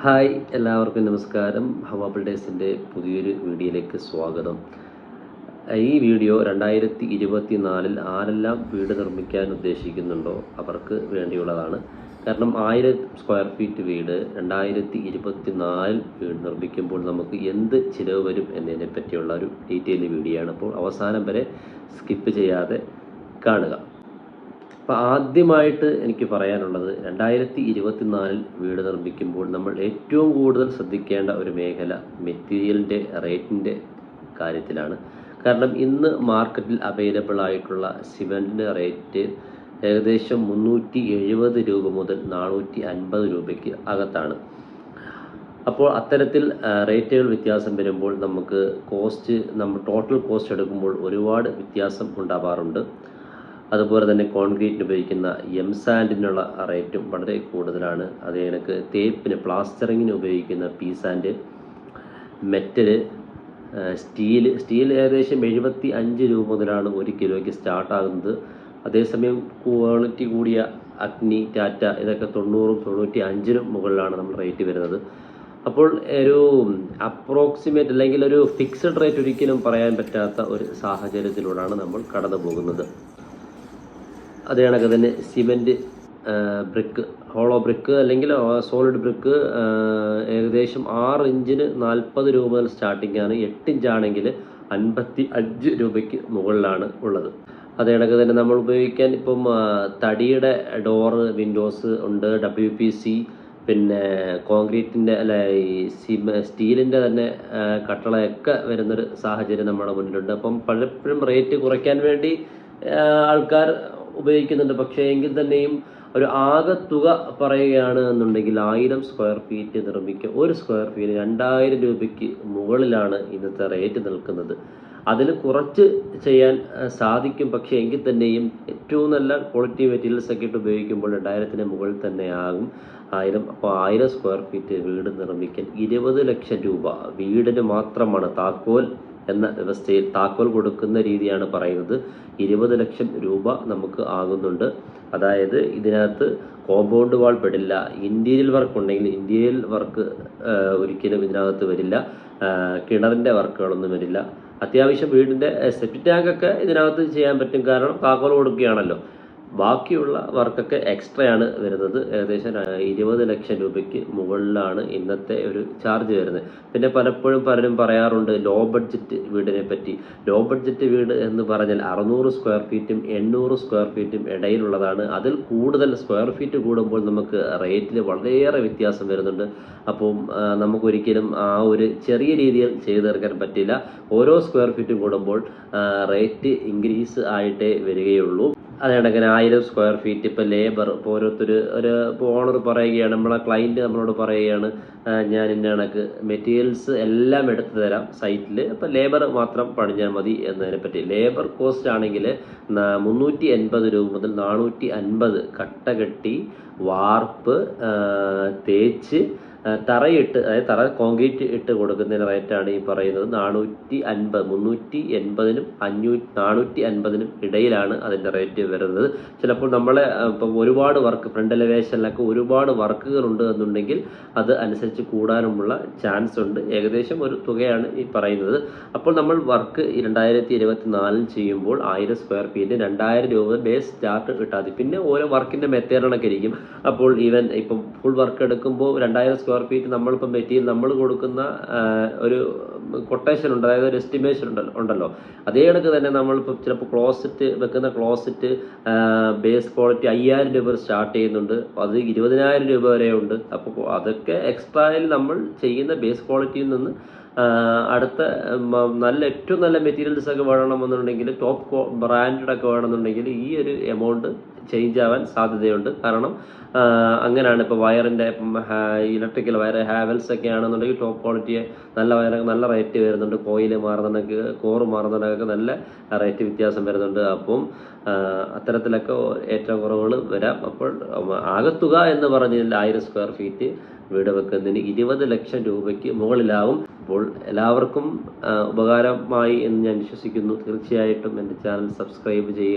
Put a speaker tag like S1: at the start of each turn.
S1: Hi എല്ലാവർക്കും നമസ്കാരം. ഹവാബിൾ ഡേസിന്റെ പുതിയൊരു വീഡിയോയിലേക്ക് സ്വാഗതം. ഈ വീഡിയോ രണ്ടായിരത്തി ഇരുപത്തി നാലിൽ ആരെല്ലാം വീട് നിർമ്മിക്കാൻ ഉദ്ദേശിക്കുന്നുണ്ടോ അവർക്ക് വേണ്ടിയുള്ളതാണ്. കാരണം ആയിരം സ്ക്വയർ ഫീറ്റ് വീട് രണ്ടായിരത്തി ഇരുപത്തി നാലിൽ വീട് നിർമ്മിക്കുമ്പോൾ നമുക്ക് എന്ത് ചിലവ് വരും എന്നതിനെ പറ്റിയുള്ള ഒരു ഡീറ്റെയിൽ വീഡിയോ ആണ്. അപ്പോൾ അവസാനം വരെ സ്കിപ്പ് ചെയ്യാതെ കാണുക. അപ്പോൾ ആദ്യമായിട്ട് എനിക്ക് പറയാനുള്ളത് രണ്ടായിരത്തി ഇരുപത്തിനാലിൽ വീട് നിർമ്മിക്കുമ്പോൾ നമ്മൾ ഏറ്റവും കൂടുതൽ ശ്രദ്ധിക്കേണ്ട ഒരു മേഖല മെറ്റീരിയലിന്റെ റേറ്റിന്റെ കാര്യത്തിലാണ്. കാരണം ഇന്ന് മാർക്കറ്റിൽ അവൈലബിൾ ആയിട്ടുള്ള സിമെന്റിന്റെ റേറ്റ് ഏകദേശം മുന്നൂറ്റി എഴുപത് രൂപ മുതൽ നാനൂറ്റി അൻപത് രൂപയ്ക്ക് അകത്താണ്. അപ്പോൾ അത്തരത്തിൽ റേറ്റുകൾ വ്യത്യാസം വരുമ്പോൾ നമുക്ക് കോസ്റ്റ് നമ്മൾ ടോട്ടൽ കോസ്റ്റ് എടുക്കുമ്പോൾ ഒരുപാട് വ്യത്യാസം ഉണ്ടാവാറുണ്ട്. അതുപോലെ തന്നെ കോൺക്രീറ്റിന് ഉപയോഗിക്കുന്ന എം സാൻഡിനുള്ള റേറ്റും വളരെ കൂടുതലാണ്. അതേ കണക്ക് തേപ്പിന് പ്ലാസ്റ്ററിങ്ങിന് ഉപയോഗിക്കുന്ന P sand metal steel steel ഏകദേശം എഴുപത്തി അഞ്ച് രൂപ മുതലാണ് ഒരു കിലോയ്ക്ക് സ്റ്റാർട്ടാകുന്നത് അതേസമയം ക്വാളിറ്റി കൂടിയ അഗ്നി ടാറ്റ ഇതൊക്കെ തൊണ്ണൂറും തൊണ്ണൂറ്റി അഞ്ചിനും മുകളിലാണ് നമ്മൾ റേറ്റ് വരുന്നത്. അപ്പോൾ ഒരു അപ്രോക്സിമേറ്റ് അല്ലെങ്കിൽ ഒരു ഫിക്സഡ് റേറ്റ് ഒരിക്കലും പറയാൻ പറ്റാത്ത ഒരു സാഹചര്യത്തിലൂടെയാണ് നമ്മൾ കടന്നു പോകുന്നത് അതേ കണക്ക് തന്നെ സിമെന്റ് ബ്രിക്ക് ഹോളോ ബ്രിക്ക് അല്ലെങ്കിൽ സോളിഡ് ബ്രിക്ക് ഏകദേശം ആറ് ഇഞ്ചിന് നാൽപ്പത് രൂപ മുതൽ സ്റ്റാർട്ടിംഗ് ആണ്. എട്ട് ഇഞ്ചാണെങ്കിൽ അൻപത്തി അഞ്ച് രൂപയ്ക്ക് മുകളിലാണ് ഉള്ളത്. അതേ കണക്ക് തന്നെ നമ്മൾ ഉപയോഗിക്കാൻ ഇപ്പം തടിയുടെ ഡോറ് വിൻഡോസ് ഉണ്ട് ഡബ്ല്യു പി സി പിന്നെ കോൺക്രീറ്റിന്റെ അല്ല ഈ സിമ സ്റ്റീലിന്റെ തന്നെ കട്ടളയൊക്കെ വരുന്നൊരു സാഹചര്യം നമ്മുടെ മുന്നിലുണ്ട്. അപ്പം പലപ്പോഴും റേറ്റ് കുറയ്ക്കാൻ വേണ്ടി ആൾക്കാർ ഉപയോഗിക്കുന്നുണ്ട്. പക്ഷേ എങ്കിൽ തന്നെയും ഒരു ആകെ തുക പറയുകയാണ് എന്നുണ്ടെങ്കിൽ ആയിരം സ്ക്വയർ ഫീറ്റ് നിർമ്മിക്കുക. ഒരു സ്ക്വയർ ഫീറ്റ് രണ്ടായിരം രൂപയ്ക്ക് മുകളിലാണ് ഇന്നത്തെ റേറ്റ് നിൽക്കുന്നത്. അതിൽ കുറച്ച് ചെയ്യാൻ സാധിക്കും. പക്ഷേ എങ്കിൽ തന്നെയും ഏറ്റവും നല്ല ക്വാളിറ്റി മെറ്റീരിയൽസ് ഒക്കെ ഇട്ട് ഉപയോഗിക്കുമ്പോൾ രണ്ടായിരത്തിന് മുകളിൽ തന്നെ ആകും ആയിരം. അപ്പോൾ ആയിരം സ്ക്വയർ ഫീറ്റ് വീട് നിർമ്മിക്കാൻ ഇരുപത് ലക്ഷം രൂപ വീടിന് മാത്രമാണ് താക്കോൽ എന്ന വ്യവസ്ഥയിൽ താക്കോൽ കൊടുക്കുന്ന രീതിയാണ് പറയുന്നത്. ഇരുപത് ലക്ഷം രൂപ നമുക്ക് ആകുന്നുണ്ട്. അതായത് ഇതിനകത്ത് കോമ്പൗണ്ട് വാൾ പെടില്ല. ഇന്റീരിയൽ വർക്ക് ഉണ്ടെങ്കിൽ ഇന്റീരിയൽ വർക്ക് ഒരിക്കലും ഇതിനകത്ത് വരില്ല. കിണറിന്റെ വർക്കുകളൊന്നും വരില്ല. അത്യാവശ്യം വീടിന്റെ സെപ്റ്റ് ടാങ്കൊക്കെ ഇതിനകത്ത് ചെയ്യാൻ പറ്റും. കാരണം താക്കോൽ കൊടുക്കുകയാണല്ലോ. ബാക്കിയുള്ള വർക്കൊക്കെ എക്സ്ട്രാ ആണ് വരുന്നത്. ഏകദേശം ഇരുപത് ലക്ഷം രൂപയ്ക്ക് മുകളിലാണ് ഇന്നത്തെ ഒരു ചാർജ് വരുന്നത്. പിന്നെ പലപ്പോഴും പലരും പറയാറുണ്ട് ലോ ബഡ്ജറ്റ് വീടിനെ പറ്റി. ലോ ബഡ്ജറ്റ് വീട് എന്ന് പറഞ്ഞാൽ അറുന്നൂറ് സ്ക്വയർ ഫീറ്റും എണ്ണൂറ് സ്ക്വയർ ഫീറ്റും ഇടയിലുള്ളതാണ്. അതിൽ കൂടുതൽ സ്ക്വയർ ഫീറ്റ് കൂടുമ്പോൾ നമുക്ക് റേറ്റിൽ വളരെയേറെ വ്യത്യാസം വരുന്നുണ്ട്. അപ്പോൾ നമുക്കൊരിക്കലും ആ ഒരു ചെറിയ രീതിയിൽ ചെയ്തു തീർക്കാൻ പറ്റില്ല. ഓരോ സ്ക്വയർ ഫീറ്റ് കൂടുമ്പോൾ റേറ്റ് ഇൻക്രീസ് ആയിട്ടേ വരികയുള്ളൂ. അതേ കണക്കിന് ആയിരം സ്ക്വയർ ഫീറ്റ് ഇപ്പോൾ ലേബർ ഇപ്പോൾ ഓരോരുത്തർ ഒരു ഇപ്പോൾ ഓണർ പറയുകയാണ് നമ്മളെ ക്ലയന്റ് നമ്മളോട് പറയുകയാണ് ഞാൻ ഇന്ന കണക്ക് മെറ്റീരിയൽസ് എല്ലാം എടുത്തു തരാം സൈറ്റിൽ അപ്പോൾ ലേബർ മാത്രം പണിഞ്ഞാൽ മതി എന്നതിനെ പറ്റി. ലേബർ കോസ്റ്റ് ആണെങ്കിൽ മുന്നൂറ്റി എൺപത് രൂപ മുതൽ നാനൂറ്റി അൻപത് കട്ട കെട്ടി വാർപ്പ് തേച്ച് തറയിട്ട് അതായത് തറ കോൺക്രീറ്റ് ഇട്ട് കൊടുക്കുന്നതിന് റേറ്റാണ് ഈ പറയുന്നത്. നാനൂറ്റി അൻപത് മുന്നൂറ്റി എൺപതിനും അഞ്ഞൂ നാനൂറ്റി അൻപതിനും ഇടയിലാണ് അതിന്റെ റേറ്റ് വരുന്നത്. ചിലപ്പോൾ നമ്മളെ ഇപ്പം ഒരുപാട് വർക്ക് ഫ്രണ്ട് എലവേഷനിലൊക്കെ ഒരുപാട് വർക്കുകൾ ഉണ്ട് എന്നുണ്ടെങ്കിൽ അത് അനുസരിച്ച് കൂടാനുമുള്ള ചാൻസ് ഉണ്ട്. ഏകദേശം ഒരു തുകയാണ് ഈ പറയുന്നത്. അപ്പോൾ നമ്മൾ വർക്ക് രണ്ടായിരത്തി ഇരുപത്തി നാലിൽ ചെയ്യുമ്പോൾ ആയിരം സ്ക്വയർ ഫീറ്റ് രണ്ടായിരം രൂപ ബേസ് ചാർട്ട് കിട്ടാതെ പിന്നെ ഓരോ വർക്കിന്റെ മെത്തേഡുകളൊക്കെ ഇരിക്കും. അപ്പോൾ ഈവൻ ഇപ്പം ഫുൾ വർക്ക് എടുക്കുമ്പോൾ രണ്ടായിരം സ്ക്വയർ ഫീറ്റ് നമ്മളിപ്പം മെറ്റീരിയൽ നമ്മൾ കൊടുക്കുന്ന ഒരു കൊട്ടേഷൻ ഉണ്ട്. അതായത് ഒരു എസ്റ്റിമേഷൻ ഉണ്ടല്ലോ ഉണ്ടല്ലോ. അതേ കണക്ക് തന്നെ നമ്മളിപ്പോൾ ചിലപ്പോൾ ക്ലോസറ്റ് വെക്കുന്ന ക്ലോസറ്റ് ബേസ് ക്വാളിറ്റി അയ്യായിരം രൂപ സ്റ്റാർട്ട് ചെയ്യുന്നുണ്ട്. അത് ഇരുപതിനായിരം രൂപ വരെ ഉണ്ട്. അപ്പോൾ അതൊക്കെ എക്സ്ട്രായിൽ നമ്മൾ ചെയ്യുന്ന ബേസ് ക്വാളിറ്റിയിൽ നിന്ന് അടുത്ത നല്ല ഏറ്റവും നല്ല മെറ്റീരിയൽസ് ഒക്കെ വേണമെന്നുണ്ടെങ്കിൽ ടോപ്പ് ബ്രാൻഡഡ് ഒക്കെ വേണമെന്നുണ്ടെങ്കിൽ ഈ ഒരു എമൗണ്ട് ചേഞ്ച് ആവാൻ സാധ്യതയുണ്ട്. കാരണം അങ്ങനെയാണ് ഇപ്പോൾ വയറിന്റെ ഇലക്ട്രിക്കൽ വയർ ഹാവൽസ് ഒക്കെ ആണെന്നുണ്ടെങ്കിൽ ടോപ്പ് ക്വാളിറ്റി നല്ല വയർ നല്ല റേറ്റ് വരുന്നുണ്ട്. കോയിൽ മാറുന്നുണ്ടെങ്കിൽ കോറ് മാറുന്നുണ്ടെങ്കിൽ നല്ല റേറ്റ് വ്യത്യാസം വരുന്നുണ്ട്. അപ്പം അത്തരത്തിലൊക്കെ അത്തരത്തിലൊക്കെ ഏറ്റക്കുറവുകൾ വരാം. അപ്പോൾ ആകത്തുക എന്ന് പറഞ്ഞാൽ ആയിരം സ്ക്വയർ ഫീറ്റ് വീട് വെക്കുന്നതിന് ഇരുപത് ലക്ഷം രൂപയ്ക്ക് മുകളിലാവും. അപ്പോൾ എല്ലാവർക്കും ഉപകാരമായി എന്ന് ഞാൻ വിശ്വസിക്കുന്നു. തീർച്ചയായിട്ടും എന്റെ ചാനൽ സബ്സ്ക്രൈബ് ചെയ്യുക.